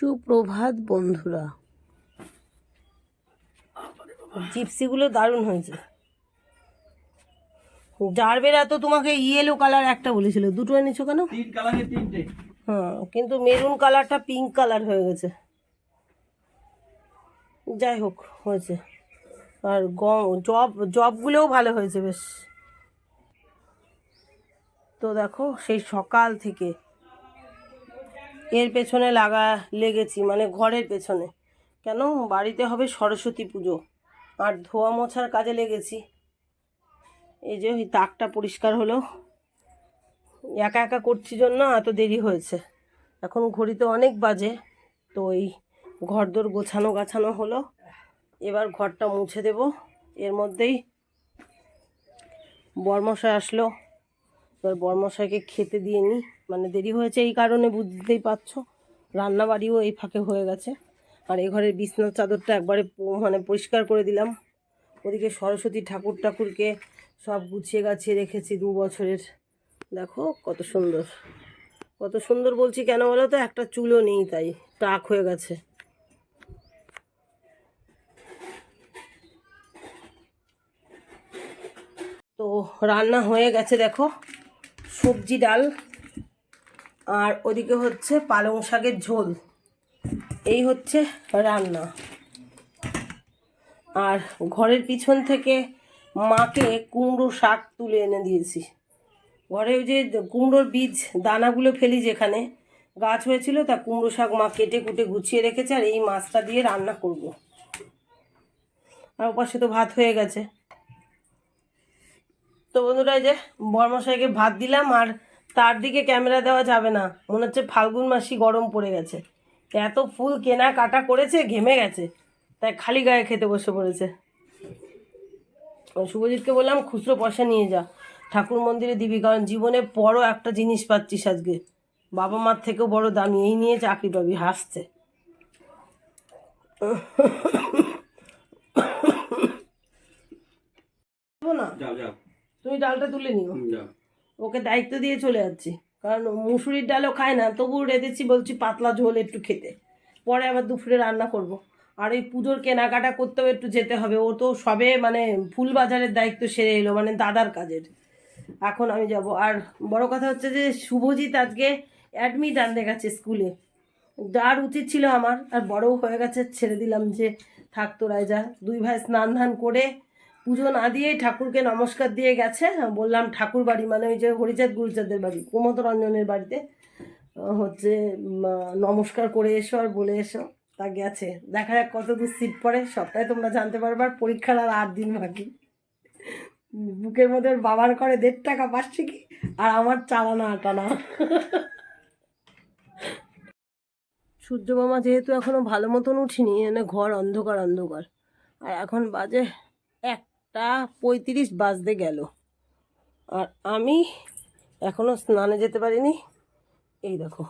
সুপ্রভাত বন্ধুরা। জিপসিগুলো দারুণ হয়েছে। জারবেরা তো তোমাকে ইয়েলো কালার একটা বলেছিল। দুটো এনেছো কেন? তিন কালারের তিনটে। হ্যাঁ কিন্তু মেরুন কালারটা পিঙ্ক কালার হয়ে গেছে। যাই হোক হয়েছে। আর গম জব জবগুলোও ভালো হয়েছে বেশ। তো দেখো সেই সকাল থেকে এর পেছনে লাগা, লেগেছি মানে ঘরের পেছনে। কেন? বাড়িতে হবে সরস্বতী পুজো। আর ধোয়া মোছার কাজে লেগেছি। এই যে ওই তাকটা পরিষ্কার হলো। একা একা করছি জন্য এত দেরি হয়েছে। এখন ঘড়িতে অনেক বাজে, তো এই ঘরদোর গোছানো গাছানো হলো। এবার ঘরটা মুছে দেব। এর মধ্যেই বরমশাই আসলো। এবার বরমশাইকে খেতে দিয়ে নিই মানে দেরি হয়েছে এই কারণে বুঝতেই পারছ, রান্নাবাড়িও এই ফাঁকে হয়ে গেছে। আর এ ঘরের বিছনার চাদরটা একবারে মানে পরিষ্কার করে দিলাম। ওদিকে সরস্বতী ঠাকুর ঠাকুরকে সব গুছিয়ে গাছিয়ে রেখেছি দু বছরের। দেখো কত সুন্দর। কত সুন্দর বলছি কেন বলো তো? একটা চুলও নেই তাই, টাক হয়ে গেছে। তো রান্না হয়ে গেছে দেখো। সবজি ডাল আর ওদিকে হচ্ছে পালং শাকের ঝোল। এই হচ্ছে রান্না। আর ঘরের পিছন থেকে মাকে কুমড়ো শাক তুলে এনে দিয়েছি। ঘরে ওই যে কুমড়োর বীজ, দানাগুলো ফেলি যেখানে, গাছ হয়েছিল, তা কুমড়ো শাক মা কেটে কুটে গুছিয়ে রেখেছে, আর এই মাছটা দিয়ে রান্না করব। আর ওপাশে তো ভাত হয়ে গেছে। তো বন্ধুরা এই যে বর্মশাইকে ভাত দিলাম আর তার দিকে ক্যামেরা দেওয়া যাবে না। মনে হচ্ছে ফাল্গুন মাসি গরম পড়ে গেছে। এত ফুল কেনা কাটা করেছে, ঘেমে গেছে। তাই খালি গায়ে খেতে বসে পড়েছে। শুভজিৎকে বললাম, খুচরো পয়সা নিয়ে যা। ঠাকুর মন্দিরে দিবি, কারণ জীবনে বড় একটা জিনিস পাচ্ছিস আজকে। বাবা মার থেকেও বড় দামি, এই নিয়ে চাকরি পাবি, হাসছে। না তুমি ডালটা তুলে নিও। ওকে দায়িত্ব দিয়ে চলে যাচ্ছি। কারণ মুসুরির ডালও খায় না তবু রেঁধেছি বলছি পাতলা ঝোল একটু খেতে। পরে আবার দুপুরে রান্না করব। আর এই পুজোর কেনাকাটা করতেও একটু যেতে হবে। ও তো সবে মানে ফুল বাজারের দায়িত্ব সেরে এলো মানে দাদার কাজের। এখন আমি যাব। আর বড় কথা হচ্ছে যে শুভজিৎ আজকে অ্যাডমিট আনতে গেছে স্কুলে। যার উচিত ছিল আমার। আর বড়ও হয়ে গেছে ছেড়ে দিলাম যে থাকতো রায় যা। দুই ভাই স্নান ধান করে পুজো না দিয়েই ঠাকুরকে নমস্কার দিয়ে গেছে। বললাম ঠাকুর বাড়ি মানে ওই যে হরিচাঁদ গুরুচাঁদের বাড়ি কুমত রঞ্জনের বাড়িতে হচ্ছে নমস্কার করে এসো আর বলে এসো। তা গেছে। দেখা যাক কত দূর সিট পড়ে, সবটাই তোমরা জানতে পারবে, আর পরীক্ষার আর আট দিন বাকি। বুকের মধ্যে বাবার করে দেড় টাকা পাচ্ছে কি, আর আমার চালানা আটানা। সূর্য মামা যেহেতু এখনও ভালো মতন উঠিনি, এনে ঘর অন্ধকার অন্ধকার। আর এখন বাজে একটা পঁয়ত্রিশ বাজতে গেল। আর আমি এখনও স্নানে যেতে পারিনি। এই দেখো,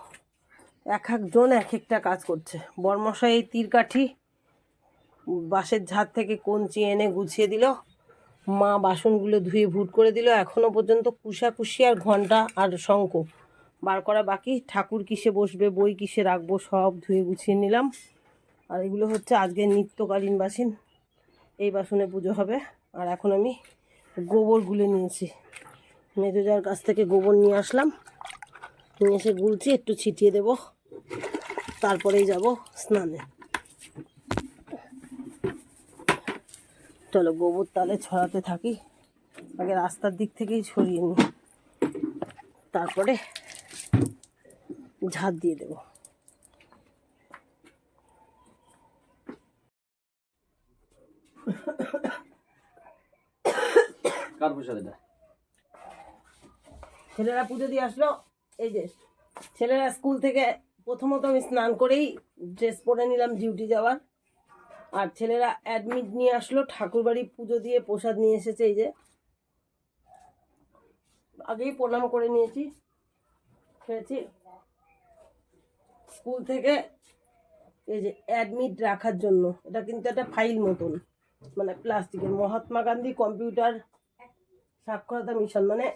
এক একজন এক একটা কাজ করছে। বর্মশাই এই তীর কাঠি বাঁশের ঝাড় থেকে কঞ্চি এনে গুছিয়ে দিল। মা বাসনগুলো ধুয়ে ভুট করে দিল। এখনও পর্যন্ত কুশাকুশি আর ঘণ্টা আর শঙ্খ বার করা বাকি। ঠাকুর কিসে বসবে, বই কিসে রাখব, সব ধুয়ে গুছিয়ে নিলাম। আর এগুলো হচ্ছে আজকের নিত্যকালীন বাসিন। এই বাসনে পুজো হবে। আর এখন আমি গোবর গুলে নিয়েছি। মেজোজার কাছ থেকে গোবর নিয়ে আসলাম। নিয়ে এসে গুলছি, একটু ছিটিয়ে দেব। তারপরেই যাব স্নানে। চলো গোবর তালে ছড়াতে থাকি। আগে রাস্তার দিক থেকেই ছড়িয়ে নিই। তারপরে ঝাঁট দিয়ে দেবো। কার প্রসাদ এটা ছেলেরা পুজো দিয়ে আসলো। এই যে ছেলেরা স্কুল থেকে প্রথমত আমি স্নান করেই ড্রেস পরে নিলাম ডিউটি যাওয়ার। আর ছেলেরা অ্যাডমিট নিয়ে আসলো ঠাকুরবাড়ি পুজো দিয়ে প্রসাদ নিয়ে এসেছে এই যে। আগেই প্রণাম করে নিয়েছি। খেয়েছি। স্কুল থেকে এই যে অ্যাডমিট রাখার জন্য। এটা কিন্তু একটা ফাইল মতন। মানে প্লাস্টিকের। মহাত্মা গান্ধী কম্পিউটার সাক্ষরতা মিশন মানে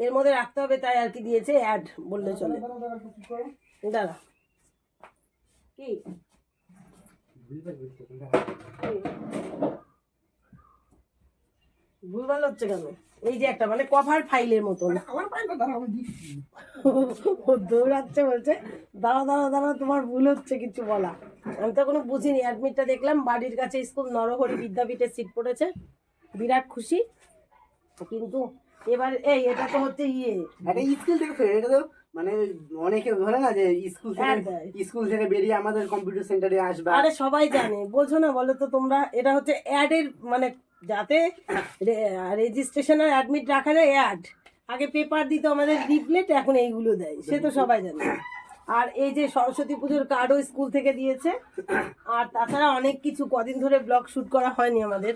এর মধ্যে রাখতে হবে তাই আর কি দিয়েছে অ্যাড বললে চলে। দাঁড়া। কি? ভুলভাল হচ্ছে কেন? এই যে একটা মানে কভার ফাইলের মতন। ও দৌড়াচ্ছে বলছে দাঁড়া দাঁড়া দাঁড়া তোমার ভুল হচ্ছে কিছু বলা। আমি তো কোনো বুঝিনি অ্যাডমিটটা দেখলাম বাড়ির কাছে স্কুল নরহরি বিদ্যাপীঠের সিট পড়েছে। বিরাট খুশি। কিন্তু এবার এই এটা তো হচ্ছে ইয়ে। একটা স্কুল থেকে ফের এটা তো মানে অনেকে ধরে না যে স্কুল থেকে স্কুল থেকে বেরিয়ে আমাদের কম্পিউটার সেন্টারে আসবে। আরে সবাই জানে বোঝো না বলো তো তোমরা এটা হচ্ছে অ্যাডের মানে যাতে রেজিস্ট্রেশন আর অ্যাডমিট রাখা যায় অ্যাড আগে পেপার দিত আমাদের লিফলেট এখন এইগুলো দেয়। সে তো সবাই জানে। আর এই যে সরস্বতী পুজোর কার্ডও স্কুল থেকে দিয়েছে। আর তাছাড়া অনেক কিছু কদিন ধরে ব্লগ শ্যুট করা হয়নি আমাদের।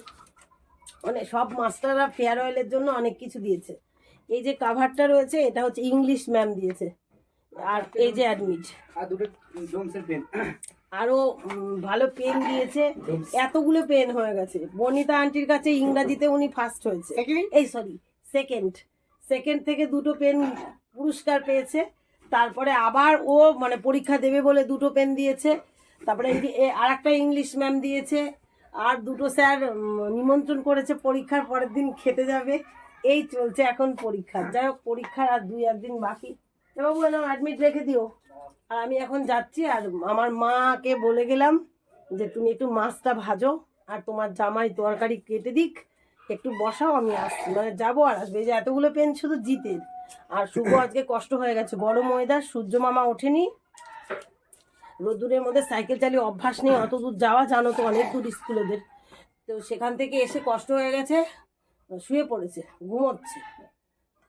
মানে সব মাস্টাররা ফেয়ারওয়েলের জন্য অনেক কিছু দিয়েছে। এই যে কাভারটা রয়েছে এটা হচ্ছে ইংলিশ ম্যাম দিয়েছে। আর এই যে অ্যাডমিট আর দুটো ডোমসের পেন আরও ভালো পেন দিয়েছে। এতগুলো পেন হয়ে গেছে। বনিতা আন্টির কাছে ইংরাজিতে উনি ফার্স্ট হয়েছে। এই সরি সেকেন্ড সেকেন্ড থেকে দুটো পেন পুরস্কার পেয়েছে। তারপরে আবার ও মানে পরীক্ষা দেবে বলে দুটো পেন দিয়েছে। তারপরে আর একটা ইংলিশ ম্যাম দিয়েছে। আর দুটো স্যার নিমন্ত্রণ করেছে পরীক্ষার পরের দিন খেতে যাবে। এই চলছে এখন পরীক্ষা। যাই হোক, পরীক্ষার আর দুই একদিন বাকি। বাবু এলাম অ্যাডমিট রেখে দিও। আর আমি এখন যাচ্ছি, আর আমার মাকে বলে গেলাম যে, তুমি একটু মাছটা ভাজো, আর তোমার জামাই তরকারি কেটে দিক। একটু বসাও, আমি আসছি। মানে যাব আর আসবে। যে এতগুলো পেন শুধু জিতের। আর শুভ আজকে কষ্ট হয়ে গেছে। গরম ওয়েদার সূর্য মামা ওঠেনি। রোদ্দুরের মধ্যে সাইকেল চালিয়ে অভ্যাস নেই, অত দূর যাওয়া জানো তো, অনেক দূর স্কুল ওদের তো সেখান থেকে এসে কষ্ট হয়ে গেছে, শুয়ে পড়েছে, ঘুমোচ্ছে।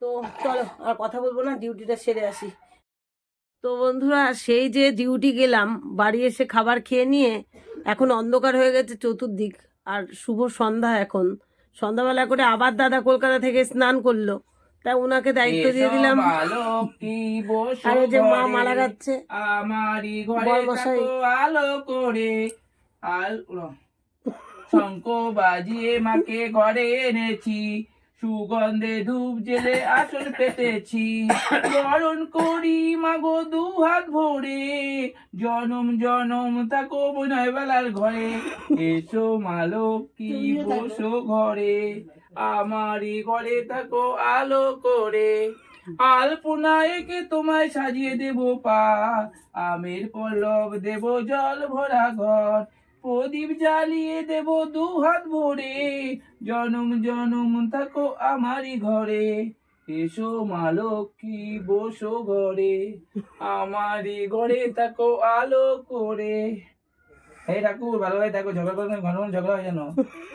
তো চলো, আর কথা বলব না, ডিউটিটা সেরে আসি। তো বন্ধুরা, সেই যে ডিউটি গেলাম, বাড়ি এসে খাবার খেয়ে নিয়ে, এখন অন্ধকার হয়ে গেছে চতুর্দিক, আর শুভ সন্ধ্যা এখন। সন্ধ্যাবেলা করে আবার দাদা কলকাতা থেকে স্নান করল। তাই ওনাকে দায়িত্ব দিয়ে দিলাম। আলো আর যে মা মারা যাচ্ছে। আমারই ঘরে আলো করে। আল শঙ্খ বাজিয়ে মাকে ঘরে এনেছি। সুগন্ধে ধূপ জেলে আসন পেতেছি। বরণ করি মাগো দু হাত ভরে। জনম জনম তাকো বিনয় বেলার ঘরে। এসো মালো কি বসো ঘরে। আমারই ঘরে থাকো, আলো করে। আলপনায় একে তোমায় সাজিয়ে দেব পা। আমের পল্লব দেব জল ভরা ঘর। প্রদীপ জ্বালিয়ে দেব দু হাত ভরে। জনম জনম থাকো আমারই ঘরে। এসো মা লক্ষ্মী, বসো ঘরে। আমারই ঘরে থাকো আলো করে। এই ঠাকুর ভালোভাবে থাকো ঝগড়া করে ঘন ঘন ঝগড়া হয় যেন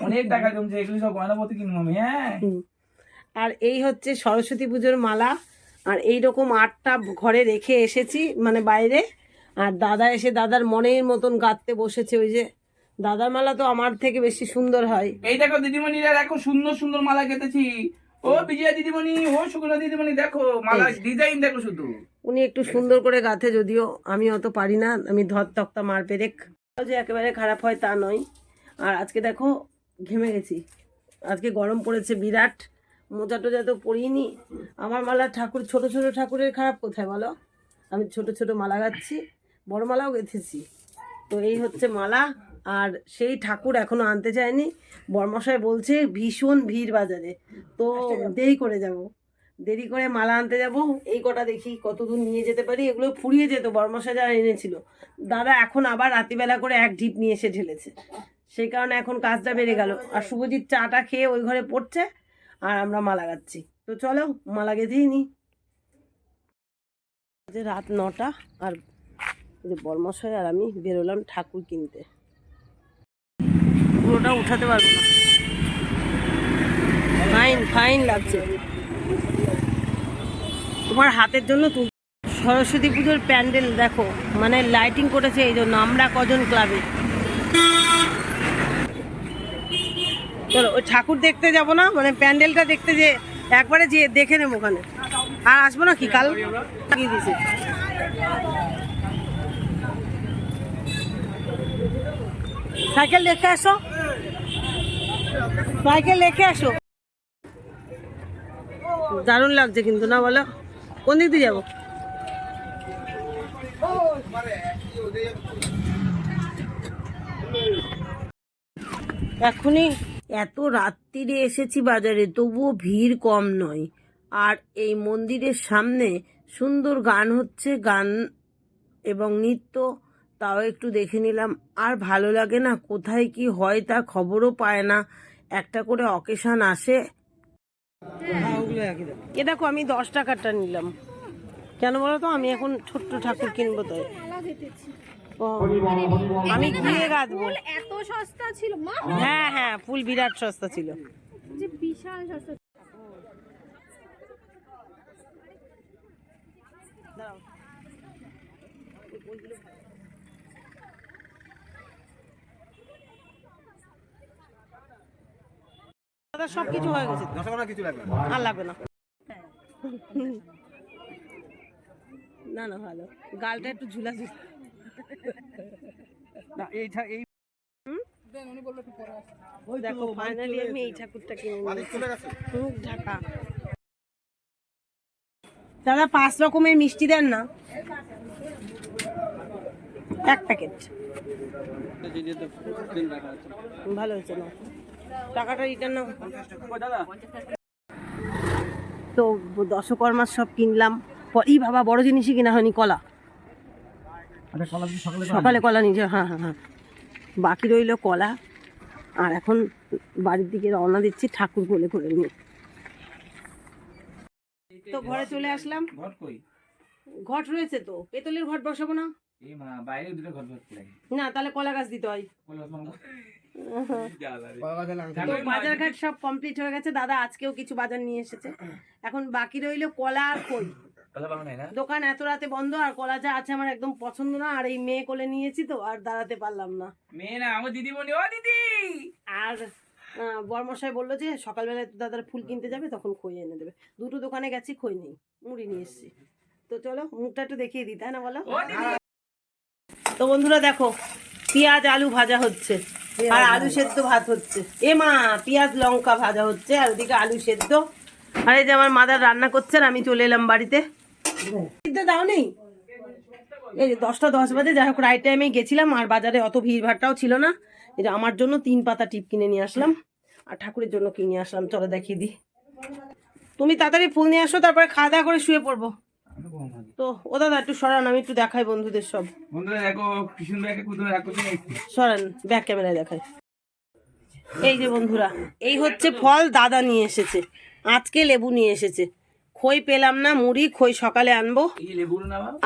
অনেক টাকা জমছে এগুলো সব গয়নাপতি কিনবো আমি হ্যাঁ? আর এই হচ্ছে সরস্বতী পুজোর মালা আর এই রকম আটটা ঘরে রেখে এসেছি মানে বাইরে। আর দাদা এসে দাদার মনের মতন গাঁথতে বসেছে ওই যে দাদার মালা তো আমার থেকে বেশি সুন্দর হয়। এই দেখো দিদিমণিরা দেখো সুন্দর সুন্দর মালা কেটেছি। ও বিজয়া দিদিমণি ও শুক্লা দিদিমণি দেখো মালা ডিজাইন দেখো শুধু। উনি একটু সুন্দর করে গাঁথে যদিও আমি অত পারি না আমি ধর তক্তা মার পেরেক। যে একেবারে খারাপ হয় তা নয়। আর আজকে দেখো ঘেমে গেছি। আজকে গরম পড়েছে বিরাট। মোজা টোজা তো পরিনি। আমার মালা ঠাকুর ছোট ছোট ঠাকুরের খারাপ কোথায় বলো? আমি ছোট ছোট মালা গাচ্ছি বড় মালাও গেঁথেছি। তো এই হচ্ছে মালা। আর সেই ঠাকুর এখনও আনতে চায়নি বর্মশাই বলছে ভীষণ ভিড় বাজারে। তো দেরি করে যাব। দেরি করে মালা আনতে যাব। এই কটা দেখি কত দূর নিয়ে যেতে পারি, এগুলো ফুরিয়ে যেত, বর্মশাই যারা এনেছিল। দাদা এখন আবার রাতিবেলা করে এক ঢিপ নিয়ে এসে ঢেলেছে। সেই কারণে এখন কাজটা বেড়ে গেল। আর শুভজিৎ চাটা খেয়ে ওই ঘরে পড়ছে, আর আমরা মালা গাচ্ছি। তো চলো, মালা গেঁথেই নি। রাত নটা, আর এই যে বর্মশাই আর আমি বেরোলাম ঠাকুর কিনতে। পুরোটা উঠাতে পারব না। ফাইন ফাইন লাগছে। তোমার হাতের জন্য তুল সরস্বতী পুজোর প্যান্ডেল দেখো মানে লাইটিং করেছে এই জন্য, আমরা কজন ক্লাবে চলো, ওই ঠাকুর দেখতে যাব না মানে প্যান্ডেলটা দেখতে যে, একবারে যে দেখে নেব ওখানে। আর আসব না কি কাল দিছে? সাইকেল রেখে আসো। সাইকেল রেখে আসো। দারুণ লাগছে কিন্তু না বলো? কোন দিক দিয়ে যাব? এখনই এত রাত্রিরে এসেছি বাজারে, তবুও ভিড় কম নয়। আর এই মন্দিরের সামনে সুন্দর গান হচ্ছে, গান এবং নৃত্য, তাও একটু দেখে নিলাম। আর ভালো লাগে না, কোথায় কি হয় তা খবরও পায় না। একটা করে অকেশন আসে এ দেখো আমি দশ টাকাটা নিলাম। কেন বলো তো? আমি এখন ছোট্ট ঠাকুর কিনবো তাই ও, আমি গিয়ে গাঁথবো এত সস্তা ছিল হ্যাঁ হ্যাঁ ফুল বিরাট সস্তা ছিল। যে বিশাল সস্তা। দাদা সব কিছু হয়ে গেছে আর লাগবে না না না ভালো গালটা একটু ঝুলা ঝুলা না এইটা এই দেখো ফাইনালি আমি এই ঠাকুরটা কিনে মুখ ঢাকা দাদা পাঁচ রকমের মিষ্টি দেন না এক প্যাকেট ভালো হয়েছে না টাকাটা রিটার্ন তো দশকর্মার সব কিনলাম। প- ই বাবা বড় জিনিসই কিনা হয়নি কলা। তুমি সকালে কলা নিজে হ্যাঁ হ্যাঁ হ্যাঁ। বাকি রইল কলা। আর এখন বাড়ির দিকে রওনা দিচ্ছি ঠাকুর কোলে করে নিয়ে। তো ঘরে চলে আসলাম। ঘর কই? ঘট রয়েছে তো। পেতলের ঘট বসাবো না? বাইরে দুটো ঘর না তাহলে কলা গাছ দিতে হয়। বলো তোমার তো বাজার ঘাট সব কমপ্লিট হয়ে গেছে। দাদা আজকেও কিছু বাজার নিয়ে এসেছে। এখন বাকি রইল কলা আর না? দোকান এত রাতে বন্ধ আর কলা যা আছে আমার একদম পছন্দ না আর এই মেয়ে কোলে নিয়েছি তো আর দাঁড়াতে পারলাম না। মেয়ে না আমার দিদি বলি ও দিদি! আর আহ, বরমশাই বলল যে সকালবেলায় তো দাদার ফুল কিনতে যাবে তখন খই এনে দেবে। দুটো দোকানে গেছি খই নেই মুড়ি নিয়ে এসেছি। তো চলো মুখটা একটু দেখিয়ে দিই তাই না বলো? তো বন্ধুরা দেখো পেঁয়াজ আলু ভাজা হচ্ছে। আর আলু সেদ্ধ ভাত হচ্ছে। এ মা, পেঁয়াজ, লঙ্কা ভাজা হচ্ছে, আর ওদিকে আলু সেদ্ধ। আর এই যে আমার মাদার রান্না করছে আর আমি চলে এলাম বাড়িতে। দাও নেই? এই যে দশটা দশ বাজে, যাই হোক রাইট টাইমে গেছিলাম, আর বাজারে অত ভিড় ভাড়টাও ছিল না। এই যে আমার জন্য তিন পাতা টিপ কিনে নিয়ে আসলাম, আর ঠাকুরের জন্য কিনে আসলাম। চলো দেখিয়ে দিই। তুমি তাড়াতাড়ি ফুল নিয়ে আসো, তারপরে খাওয়া দাওয়া করে শুয়ে পড়ব। তো ও দাদা একটু সরান আমি একটু দেখাই বন্ধুদের সব। বন্ধুরা দেখো রাখো সরান ব্যাক ক্যামেরায় দেখাই। এই যে বন্ধুরা এই হচ্ছে ফল দাদা নিয়ে এসেছে। আজকে লেবু নিয়ে এসেছে। খই পেলাম না মুড়ি খই সকালে আনব।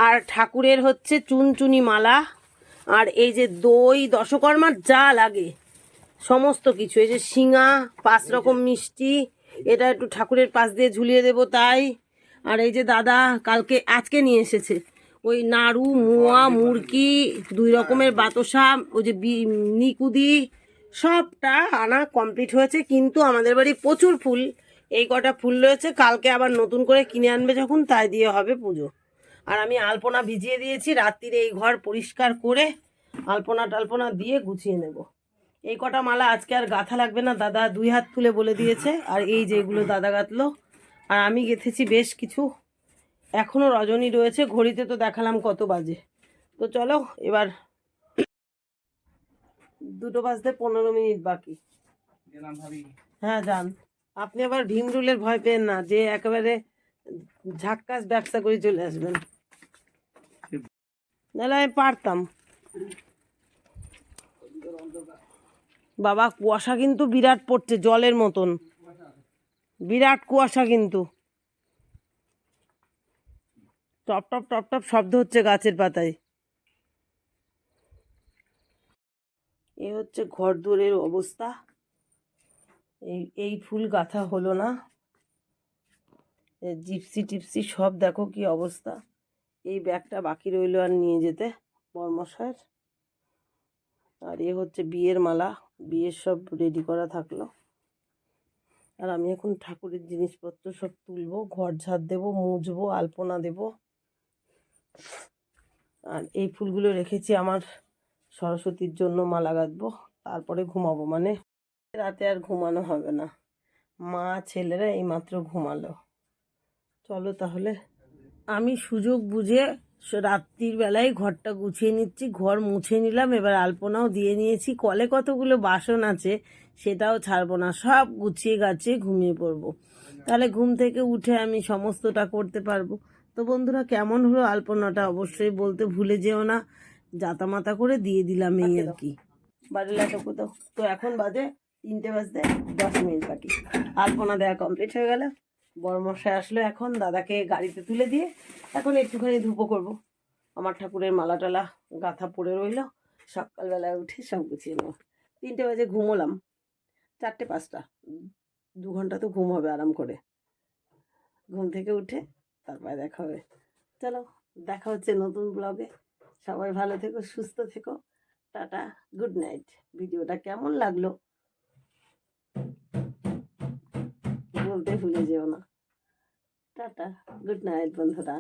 আর ঠাকুরের হচ্ছে চুনচুনি মালা। আর এই যে দই দশকর্মার যা লাগে সমস্ত কিছু। এই যে শিঙা পাঁচ রকম মিষ্টি এটা একটু ঠাকুরের পাশ দিয়ে ঝুলিয়ে দেবো তাই। আর এই যে দাদা কালকে আজকে নিয়ে এসেছে। ওই নাড়ু মোয়া মুরকি দুই রকমের বাতসা ওই যে নিকুদি সবটা আনা কমপ্লিট হয়েছে। কিন্তু আমাদের বাড়ি প্রচুর ফুল। এই কটা ফুল রয়েছে কালকে আবার নতুন করে কিনে আনবে যখন তাই দিয়ে হবে পুজো। আর আমি আলপনা ভিজিয়ে দিয়েছি রাত্রিরে এই ঘর পরিষ্কার করে আলপনা টালপনা দিয়ে গুছিয়ে নেব। এই কটা মালা আজকে আর গাঁথা লাগবে না দাদা দুই হাত তুলে বলে দিয়েছে। আর এই যে এগুলো দাদা গাঁথলো আর আমি গেঁথেছি বেশ কিছু। এখনও রজনী রয়েছে ঘড়িতে তো দেখালাম কত বাজে। তো চলো এবার দুটো বাজতে পনেরো মিনিট বাকি। হ্যাঁ যান। আপনি আবার ভীম রুলের ভয় পেন না যে একেবারে ঝাক্কাস ব্যবসা করে চলে আসবেন। নাহলে আমি পারতাম। বাবা কুয়াশা কিন্তু বিরাট পড়ছে জলের মতন। বিরাট কুয়াশা কিন্তু। টপ টপ টপ টপ শব্দ হচ্ছে গাছের পাতায়। এ হচ্ছে ঘর দুয়ারের অবস্থা। এই এই ফুল গাঁথা হলো না। জিপসি টিপসি সব দেখো কি অবস্থা। এই ব্যাগটা বাকি রইল আর নিয়ে যেতে বর্মশায়ের আর এ হচ্ছে বিয়ের মালা। বিয়ের সব রেডি করা থাকল। আর আমি এখন ঠাকুরের জিনিসপত্র সব তুলবো, ঘর ঝাড় দেবো, মুছবো, আলপনা দেব। আর এই ফুলগুলো রেখেছি আমার সরস্বতীর জন্য মালা গাঁথবো তারপরে ঘুমাবো। মানে রাতে আর ঘুমানো হবে না। মা, ছেলেরা এইমাত্র ঘুমালো। চলো তাহলে আমি সুযোগ বুঝে রাত্রির বেলায় ঘরটা গুছিয়ে নিচ্ছি ঘর মুছে নিলাম এবার আলপনাও দিয়ে নিয়েছি। কলে কতগুলো বাসন আছে সেটাও ছাড়বো না সব গুছিয়ে গাছিয়ে ঘুমিয়ে পড়ব। তাহলে ঘুম থেকে উঠে আমি সমস্তটা করতে পারব। তো বন্ধুরা কেমন হলো আলপনাটা অবশ্যই বলতে ভুলে যেও না। জাতামাতা করে দিয়ে দিলাম এই আর কি। বাড়ি লাটো কোথাও তো এখন বাজে তিনটে বাজতে দশ মিনিট বাকি। আলপনা দেওয়া কমপ্লিট হয়ে গেল। বড় মশাই আসলো এখন, দাদাকে গাড়িতে তুলে দিয়ে এখন একটুখানি ধুপো করব। আমার ঠাকুরের মালা টালা গাঁথা পড়ে রইল। সকালবেলায় উঠে সব গুছিয়ে নেব। তিনটে বাজে ঘুমোলাম। চারটে পাঁচটা। দু ঘণ্টা তো ঘুম হবে আরাম করে। ঘুম থেকে উঠে তারপরে দেখা হবে। চলো, দেখা হচ্ছে নতুন ব্লগে সবাই ভালো থেকো, সুস্থ থেকো। টাটা গুড নাইট ভিডিওটা কেমন লাগল? বলতে ভুলে যেও না টাটা গুড নাইট বন্ধুরা